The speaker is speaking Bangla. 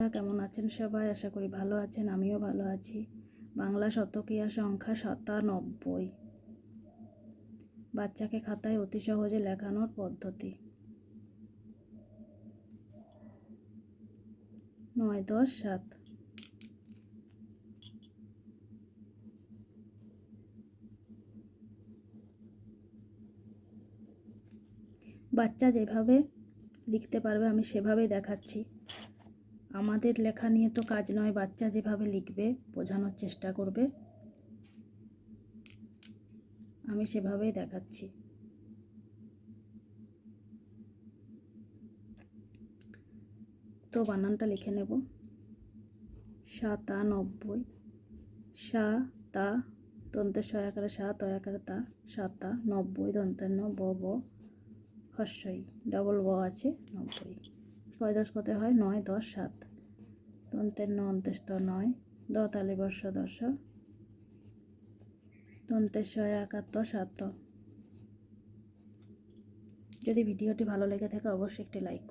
কেমন আছেন সবাই? আশা করি ভালো আছেন, আমিও ভালো আছি। বাংলা শতকীয়া সংখ্যা সাতানব্বই। বাচ্চাকে খাতায় অতি সহজে লেখানোর পদ্ধতি। নয় দশ সাত। বাচ্চা যেভাবে লিখতে পারবে, আমি সেভাবেই দেখাচ্ছি। আমাদের লেখা নিয়ে তো কাজ নয়, বাচ্চা যেভাবে লিখবে, বোঝানোর চেষ্টা করবে। আমি সেভাবেই দেখাচ্ছি। তো বানানটা লিখে নেব। সাতানব্বই, সা, তা, দন্তের ছয় আকারে সা তয় আকারে তা সাতা নব্বই, দন্তের ন, ব ব হস্যই ডবল ব আছে, নব্বই। কয় দশ কত হয়? নয়, দশ, সাত। তন্তের ন অন্তেষ্ট নয়। দ বর্ষ, দশ। তন্তের ছয় একাত্তর সাত যদি ভিডিওটি ভালো লেগে থাকে, অবশ্যই একটি লাইক